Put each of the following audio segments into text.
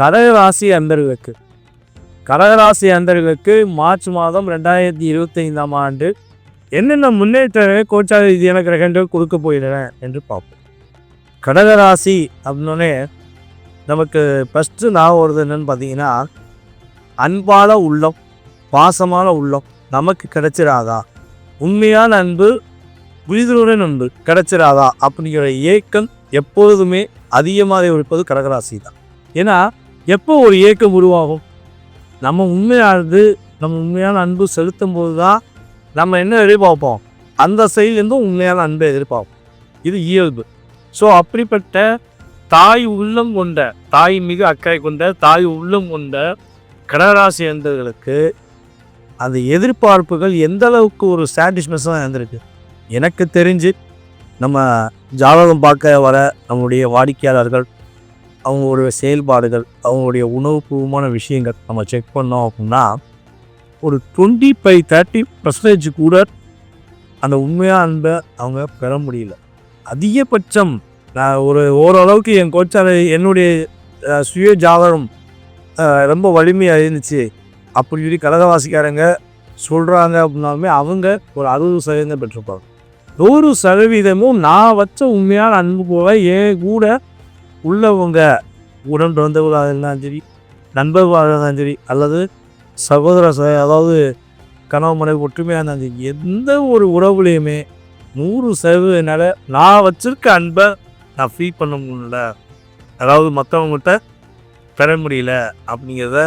கடகராசி அந்தர்களுக்கு கடகராசி அந்தர்களுக்கு மார்ச் மாதம் ரெண்டாயிரத்தி இருபத்தைந்தாம் ஆண்டு என்னென்ன முன்னேற்றங்களை கோச்சார ரீதியான கிரகங்கள் கொடுக்க போகின்றன என்று பார்ப்போம். கடகராசி அப்படின்னோடனே நமக்கு ஃபஸ்ட்டு நான் வருது என்னன்னு பார்த்தீங்கன்னா அன்பான உள்ளம் பாசமான உள்ளம் நமக்கு கிடைச்சிடாதா உண்மையான அன்பு புரிதலுடன் அன்பு கிடைச்சிடாதா அப்படிங்கிற ஏக்கம் எப்பொழுதுமே அதிகமாக இருப்பது கடகராசி தான். ஏன்னா எப்போ ஒரு ஏக்கம் உருவாகும்? நம்ம உண்மையானது நம்ம உண்மையான அன்பு செலுத்தும் போது தான் நம்ம என்ன எதிர்பார்ப்போம்? அந்த சைட்லேருந்தும் உண்மையான அன்பை எதிர்பார்ப்போம். இது இயல்பு. ஸோ அப்படிப்பட்ட தாய் உள்ளம் கொண்ட தாய் மிக அக்கறை கொண்ட தாய் உள்ளம் கொண்ட கடகராசி அன்பர்களுக்கு அந்த எதிர்பார்ப்புகள் எந்த அளவுக்கு ஒரு சாட்டிஸ்ஃபேக்ஷனாக இருந்திருக்கு? எனக்கு தெரிஞ்சு நம்ம ஜாதகம் பார்க்க வர நம்முடைய வாடிக்கையாளர்கள் அவங்களுடைய செயல்பாடுகள் அவங்களுடைய உணவுபூர்வமான விஷயங்கள் நம்ம செக் பண்ணோம் அப்படின்னா ஒரு டுவெண்ட்டி ஃபைவ் தேர்ட்டி பர்சன்டேஜ் கூட அந்த உண்மையான அன்பை அவங்க பெற முடியல. அதிகபட்சம் நான் ஒரு ஓரளவுக்கு என் கோச்சார என்னுடைய சுய ஜாதகம் ரொம்ப வலிமையாக இருந்துச்சு. அப்படி சொல்லி கடகவாசிக்காரங்க சொல்கிறாங்க அப்படின்னாலுமே அவங்க ஒரு அறுபது சதவீதம் பெற்றிருப்பாங்க நூறு சதவீதமும் நான் வச்ச உண்மையான அன்பு போல என் கூட உள்ளவங்க உடன் பிறந்தவர்களாக இருந்தாலும் சரி நண்பர்களாக இருந்தாலும் சரி அல்லது சகோதர ச அதாவது கணவன் மனைவி ஒற்றுமையாக இருந்தாலும் சரி எந்த ஒரு உறவுலையுமே நூறு சதவீதனால நான் வச்சிருக்க அன்பை நான் ஃபீல் பண்ண முடியல. அதாவது மற்றவங்ககிட்ட பெற முடியல அப்படிங்கிறத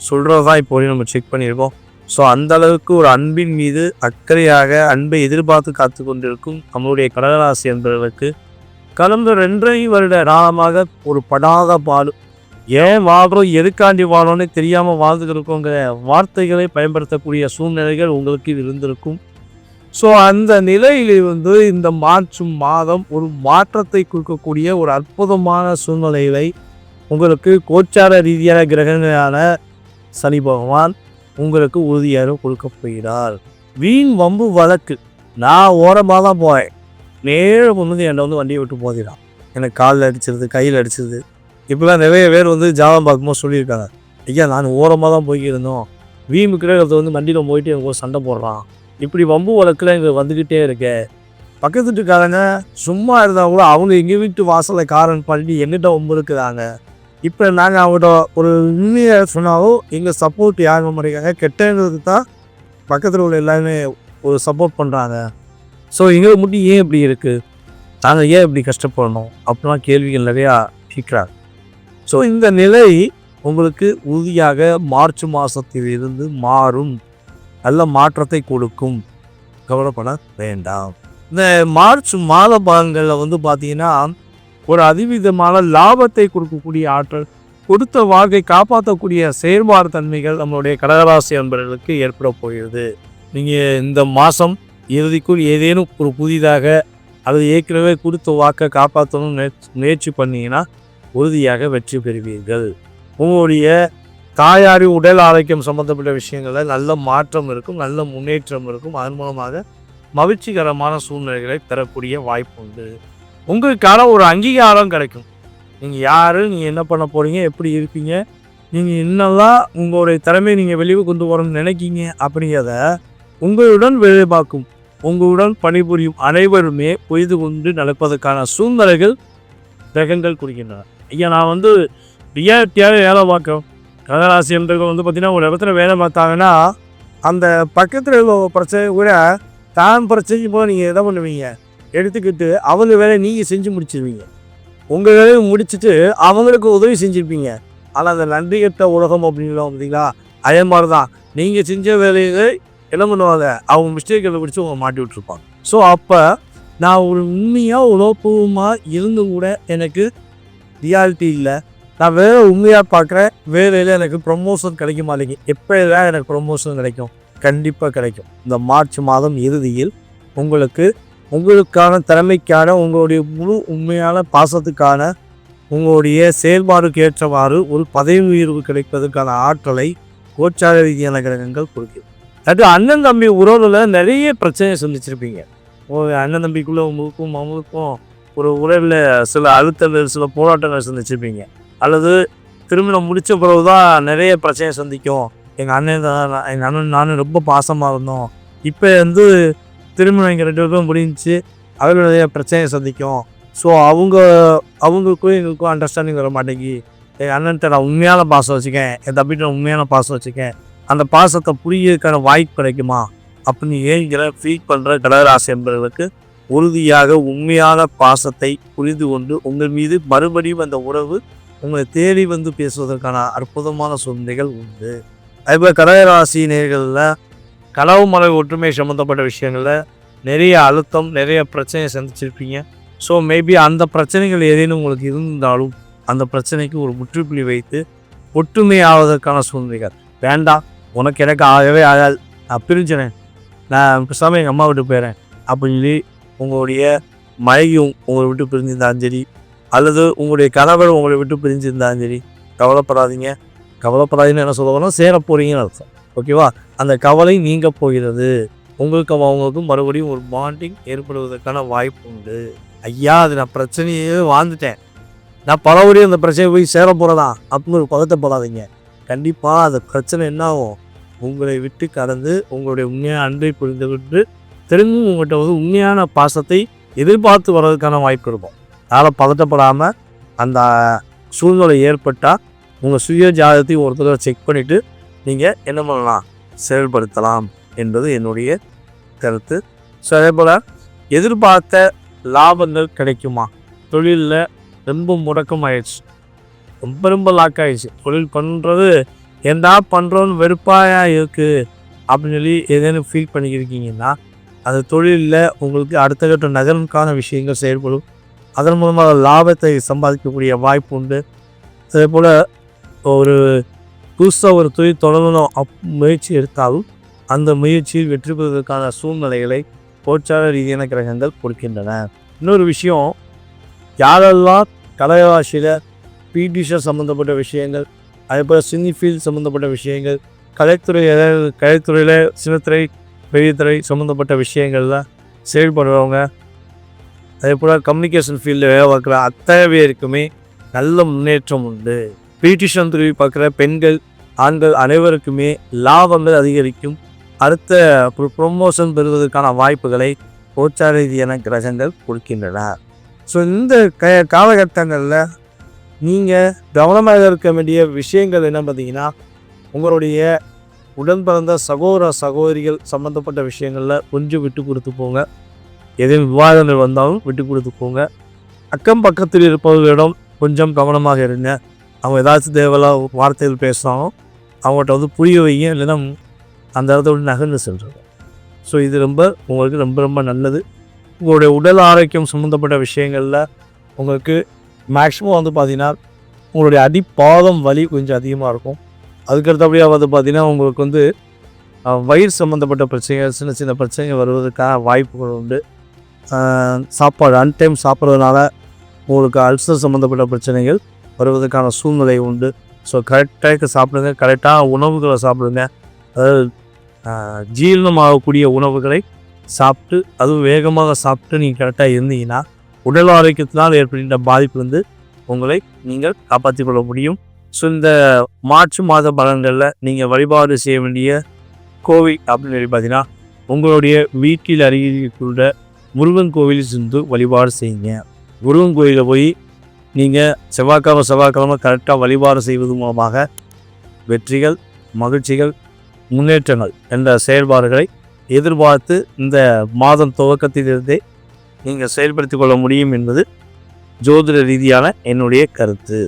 சொல்கிறது தான் இப்போ நம்ம செக் பண்ணியிருக்கோம். ஸோ அந்த அளவுக்கு ஒரு அன்பின் மீது அக்கறையாக அன்பை எதிர்பார்த்து காத்து கொண்டிருக்கும் நம்மளுடைய கடகராசி என்பவர்களுக்கு கடந்த ரெண்டரை வருட காலமாக ஒரு படாத பாடு. ஏன் வாழ்கிறோம் எதுக்காண்டி வாழ்றோம்னு தெரியாமல் வாழ்ந்துட்டு இருக்கோங்கிற வார்த்தைகளை பயன்படுத்தக்கூடிய சூழ்நிலைகள் உங்களுக்கு இருந்திருக்கும். ஸோ அந்த நிலையில் வந்து இந்த மார்ச் மாதம் ஒரு மாற்றத்தை கொடுக்கக்கூடிய ஒரு அற்புதமான சூழ்நிலைகளை உங்களுக்கு கோச்சார ரீதியான கிரகங்களான சனி பகவான் உங்களுக்கு உறுதியாக கொடுக்க போகிறார். வீண் வம்பு வழக்கு. நான் ஓரமாக தான் போகிறேன் நேரம் வந்து என்னை வந்து வண்டியை விட்டு போதிடான் எனக்கு காலில் அடிச்சிருது கையில் அடிச்சிருது. இப்படிலாம் நிறைய பேர் வந்து ஜாதகம் பார்க்கும்போது சொல்லியிருக்காங்க. ஐயா நான் ஓரமாக தான் போய்க்கிருந்தோம். வீம்பு கிரகத்தை வந்து வண்டியில் போயிட்டு எனக்கு ஒரு சண்டை போடுறான். இப்படி வம்பு வழக்கில் எங்களுக்கு வந்துக்கிட்டே இருக்கே. பக்கத்து வீட்டுக்காரங்க சும்மா இருந்தால் கூட அவங்க எங்கள் வீட்டு வாசலை காரன் பண்ணி எங்கிட்ட வம்பு இருக்கிறாங்க. இப்போ நாங்கள் அவங்கள்ட்ட ஒரு உண்மையை சொன்னாலும் எங்கள் சப்போர்ட் யாரும் மாட்டேங்காங்க கெட்டங்கிறது தான் பக்கத்தில் உள்ள எல்லாருமே ஒரு சப்போர்ட் பண்ணுறாங்க ஸோ எங்களுக்கு மட்டும் ஏன் இப்படி இருக்குது நாங்கள் ஏன் இப்படி கஷ்டப்படணும்? அப்படிலாம் கேள்விகள் நிறையா கேட்குறாங்க. ஸோ இந்த நிலை உங்களுக்கு உறுதியாக மார்ச் மாதத்திலிருந்து மாறும். நல்ல மாற்றத்தை கொடுக்கும். கவலைப்பட வேண்டாம். இந்த மார்ச் மாத பலன்களில் வந்து பார்த்தீங்கன்னா ஒரு அதிவிதமான லாபத்தை கொடுக்கக்கூடிய ஆற்றல் கொடுத்த வாழ்க்கை காப்பாற்றக்கூடிய செயல்பாடு தன்மைகள் நம்மளுடைய கடகராசி அன்பர்களுக்கு ஏற்பட போகிறது. நீங்கள் இந்த மாதம் இறுதிக்குள் ஏதேனும் ஒரு புதிதாக அல்லது ஏற்கனவே கொடுத்த வாக்கை காப்பாற்றணும் முயற்சி பண்ணீங்கன்னா உறுதியாக வெற்றி பெறுவீர்கள். உங்களுடைய தாயாரி உடல் ஆரோக்கியம் சம்பந்தப்பட்ட விஷயங்களில் நல்ல மாற்றம் இருக்கும் நல்ல முன்னேற்றம் இருக்கும். அதன் மூலமாக மகிழ்ச்சிகரமான சூழ்நிலைகளை பெறக்கூடிய வாய்ப்பு உண்டு உங்களுக்கான ஒரு அங்கீகாரம் கிடைக்கும். நீங்கள் யார்? நீங்கள் என்ன பண்ண போகிறீங்க எப்படி இருப்பீங்க? நீங்கள் என்னெல்லாம் உங்களுடைய திறமையை நீங்கள் வெளியே கொண்டு வரணும்னு நினைக்கிங்க அப்படிங்கிறத உங்களுடன் வேலை பார்க்கும் உங்களுடன் பணிபுரியும் அனைவருமே புரிந்து கொண்டு நடப்பதற்கான சூழ்நிலைகள் கிரகங்கள் குறிக்கின்றன ஐயா நான் வந்து ரியாலிட்டியாக வேலை பார்க்குறோம். கடகராசி வந்து பார்த்திங்கன்னா ஒரு இடத்துல வேலை பார்த்தாங்கன்னா அந்த பக்கத்தில் உள்ள பிரச்சனை கூட தான் பிரச்சனைக்கு போக நீங்கள் எதை பண்ணுவீங்க? எடுத்துக்கிட்டு அவங்க வேலையை நீங்கள் செஞ்சு முடிச்சிருவீங்க. உங்கள் வேலையை முடிச்சுட்டு அவங்களுக்கு உதவி செஞ்சுருப்பீங்க. ஆனால் அந்த நன்றி கெட்ட உலகம் அப்படிங்கிறோம் பார்த்தீங்களா அதே மாதிரி தான் நீங்கள் செஞ்ச வேலையை என்ன பண்ணுவாங்க? அவங்க மிஸ்டேக்கில் பிடிச்சி அவங்க மாட்டி விட்ருப்பாங்க ஸோ அப்போ நான் ஒரு உண்மையாக உணவுபூர்வமாக இருந்தும் கூட எனக்கு ரியாலிட்டி இல்லை. நான் வேறு உண்மையாக பார்க்குறேன். வேலையில் எனக்கு ப்ரொமோஷன் கிடைக்க மாட்டேங்க எப்போ தான் எனக்கு ப்ரொமோஷன் கிடைக்கும்? கண்டிப்பாக கிடைக்கும். இந்த மார்ச் மாதம் இறுதியில் உங்களுக்கு உங்களுக்கான திறமைக்கான உங்களுடைய முழு உண்மையான பாசத்துக்கான உங்களுடைய செயல்பாடுக்கு ஏற்றவாறு ஒரு பதவி உயர்வு கிடைப்பதற்கான ஆற்றலை கோச்சார ரீதியான கிரகங்கள் கொடுக்கும் அது அண்ணன் தம்பி உறவுல நிறைய பிரச்சனையை சந்திச்சிருப்பீங்க. ஓ அண்ணன் தம்பிக்குள்ளே உங்களுக்கும் அவங்களுக்கும் ஒரு உறவில் சில அழுத்தங்கள் சில போராட்டங்கள் சந்திச்சிருப்பீங்க. அல்லது திருமணம் முடித்த பிறகு தான் நிறைய பிரச்சனை சந்திக்கும். எங்கள் அண்ணன் தான் எங்கள் அண்ணன் நானும் ரொம்ப பாசமாக இருந்தோம். இப்போ வந்து திருமணம் எங்கள் ரெண்டு பேரும் முடிஞ்சு அவர்களுடைய பிரச்சனையை சந்திக்கும். ஸோ அவங்க அவங்களுக்கும் எங்களுக்கும் அண்டர்ஸ்டாண்டிங் வர மாட்டேங்கி எங்கள் அண்ணன்ட்ட நான் உண்மையான பாசம் வச்சுக்கேன். என் தம்பிட்ட நான் உண்மையான பாசம் வச்சுக்கேன். அந்த பாசத்தை புரியிறதுக்கான வாய்ப்பு கிடைக்குமா? அப்படின்னு ஏங்கிற ஃபீல் பண்ணுற கடகராசி என்பவர்களுக்கு உறுதியாக உண்மையான பாசத்தை புரிந்து கொண்டு உங்கள் மீது மறுபடியும் அந்த உறவு உங்களை தேடி வந்து பேசுவதற்கான அற்புதமான சூழ்நிலைகள் உண்டு. அதுபோல் கடகராசி நேர்களில் கனவு மலை ஒற்றுமை சம்மந்தப்பட்ட விஷயங்களில் நிறைய அழுத்தம் நிறைய பிரச்சனையை சந்திச்சிருப்பீங்க. ஸோ மேபி அந்த பிரச்சனைகள் ஏதேனும் உங்களுக்கு இருந்தாலும் அந்த பிரச்சனைக்கு ஒரு முற்றுப்புள்ளி வைத்து ஒற்றுமை ஆவதற்கான சூழ்நிலைகள். வேண்டாம். உனக்கு எனக்கு ஆகவே ஆகாது. நான் பிரிஞ்சினேன் நான் பேசாமல் எங்கள் அம்மா விட்டு போயிடுறேன் அப்படின்னு சொல்லி உங்களுடைய மனைவியும் உங்களை விட்டு பிரிஞ்சிருந்தாலும் சரி அல்லது உங்களுடைய கணவர் உங்களை விட்டு பிரிஞ்சிருந்தாலும் சரி கவலைப்படாதீங்க. கவலைப்படாதீங்கன்னு என்ன சொல்ல சேர போகிறீங்கன்னு அர்த்தம். ஓகேவா அந்த கவலை நீங்க போகிறது. உங்களுக்கும் அவங்களுக்கும் மறுபடியும் ஒரு பாண்டிங் ஏற்படுவதற்கான வாய்ப்பு உண்டு. ஐயா அது நான் பிரச்சனையே வாழ்ந்துட்டேன். நான் பலபடியும் அந்த பிரச்சனையை போய் சேர போகிறதா அப்படின்னு ஒரு பதத்தை போடாதீங்க கண்டிப்பாக அந்த பிரச்சனை என்ன ஆகும் உங்களை விட்டு கடந்து உங்களுடைய உண்மையான அன்பை புரிந்து விட்டு திரும்பவும் உங்கள்கிட்ட வந்து உண்மையான பாசத்தை எதிர்பார்த்து வர்றதுக்கான வாய்ப்பு இருக்கும். அதனால் பதட்டப்படாமல் அந்த சூழ்நிலை ஏற்பட்டால் உங்கள் சுய ஜாதகத்தையும் ஒரு தடவை செக் பண்ணிவிட்டு நீங்கள் என்ன பண்ணலாம்? செயல்படுத்தலாம் என்பது என்னுடைய கருத்து. ஸோ அதே போல் எதிர்பார்த்த லாபங்கள் கிடைக்குமா? தொழிலில் ரொம்ப முடக்கம் ஆயிடுச்சு ரொம்ப ரொம்ப லாக் ஆகிடுச்சு தொழில் பண்ணுறது எந்தா பண்ணுறோன்னு வெறுப்பாக இருக்குது அப்படின்னு சொல்லி ஏதேனும் ஃபீல் பண்ணிக்கிருக்கீங்கன்னா அந்த தொழிலில் உங்களுக்கு அடுத்த கட்ட நகரனுக்கான விஷயங்கள் செயல்படும். அதன் மூலமாக லாபத்தை சம்பாதிக்கக்கூடிய வாய்ப்பு உண்டு. அதே போல் ஒரு புதுசாக ஒரு தொழில் தொடங்கணும் அப் முயற்சி எடுத்தாலும் அந்த முயற்சியில் வெற்றி பெறுவதற்கான சூழ்நிலைகளை கோச்சார ரீதியான கிரகங்கள் கொடுக்கின்றன. இன்னொரு விஷயம் யாரெல்லாம் கலைவாசியில் சம்மந்தப்பட்ட விஷயங்கள் அதே போல் சினி ஃபீல்ட் சம்மந்தப்பட்ட விஷயங்கள் கலைத்துறை அதாவது கலைத்துறையில் சின்னத்துறை பெரியத்துறை சம்மந்தப்பட்ட விஷயங்களில் செயல்படுறவங்க அதே போல் கம்யூனிகேஷன் ஃபீல்டில் வேலை பார்க்குற அத்தனை பேருக்குமே நல்ல முன்னேற்றம் உண்டு. பிடிஷன் துறை பார்க்குற பெண்கள் ஆண்கள் அனைவருக்குமே லாபங்கள் அதிகரிக்கும். அடுத்த ப்ரொமோஷன் பெறுவதற்கான வாய்ப்புகளை கோச்சார ரீதியான கிரகங்கள் கொடுக்கின்றன. ஸோ இந்த க காலகட்டங்களில் நீங்கள் கவனமாக இருக்க வேண்டிய விஷயங்கள் என்ன பார்த்தீங்கன்னா உங்களுடைய உடன் பிறந்த சகோதர சகோதரிகள் சம்மந்தப்பட்ட விஷயங்களில் கொஞ்சம் விட்டு கொடுத்து போங்க. எதையும் விவாதங்கள் வந்தாலும் விட்டு கொடுத்து போங்க. அக்கம் பக்கத்தில் இருப்பவர்களிடம் கொஞ்சம் கவனமாக இருங்க. அவங்க ஏதாச்சும் தேவையில்லா வார்த்தைகள் பேசினாலும் அவங்கள்ட்ட வந்து புரிய வைங்க. இல்லைன்னா அந்த இடத்த விட்டு நகர்ந்து சென்றுடும் ஸோ இது ரொம்ப உங்களுக்கு ரொம்ப ரொம்ப நல்லது. உங்களுடைய உடல் ஆரோக்கியம் சம்மந்தப்பட்ட விஷயங்களில் உங்களுக்கு மேக்ஸிமம் வந்து பார்த்தீங்கன்னா உங்களுடைய அடிப்பாதம் வலி கொஞ்சம் அதிகமாக இருக்கும். அதுக்கடுத்தபடியாக வந்து பார்த்திங்கன்னா உங்களுக்கு வந்து வயிறு சம்மந்தப்பட்ட பிரச்சனைகள் சின்ன சின்ன பிரச்சனைகள் வருவதற்கான வாய்ப்புகள் உண்டு. சாப்பாடு அன்டைம் சாப்பிட்றதுனால உங்களுக்கு அல்சர் சம்மந்தப்பட்ட பிரச்சனைகள் வருவதற்கான சூழ்நிலை உண்டு. ஸோ கரெக்டாக சாப்பிடுங்க. கரெக்டாக உணவுகளை சாப்பிடுங்க. அதாவது ஜீரணமாகக்கூடிய உணவுகளை சாப்பிட்டு அதுவும் வேகமாக சாப்பிட்டு நீங்கள் கரெக்டாக இருந்தீங்கன்னா உடல் ஆரோக்கியத்தினால் ஏற்படுகின்ற பாதிப்பு வந்து உங்களை நீங்கள் காப்பாற்றிக் கொள்ள முடியும். ஸோ இந்த மார்ச் மாத பலன்களில் நீங்கள் வழிபாடு செய்ய வேண்டிய கோவில் அப்படின்னு சொல்லி பார்த்தீங்கன்னா உங்களுடைய வீட்டில் அருகில் முருகன் கோவில் சென்று வழிபாடு செய்யுங்க. முருகன் கோயிலில் போய் நீங்கள் செவ்வாய்க்கிழமை செவ்வாய்க்கிழமை கரெக்டாக வழிபாடு செய்வது மூலமாக வெற்றிகள் மகிழ்ச்சிகள் முன்னேற்றங்கள் என்ற செயல்பாடுகளை எதிர்பார்த்து இந்த மாதம் துவக்கத்திலிருந்தே நீங்கள் செயல்படுத்திக் கொள்ள முடியும் என்பது ஜோதிட ரீதியான என்னுடைய கருத்து.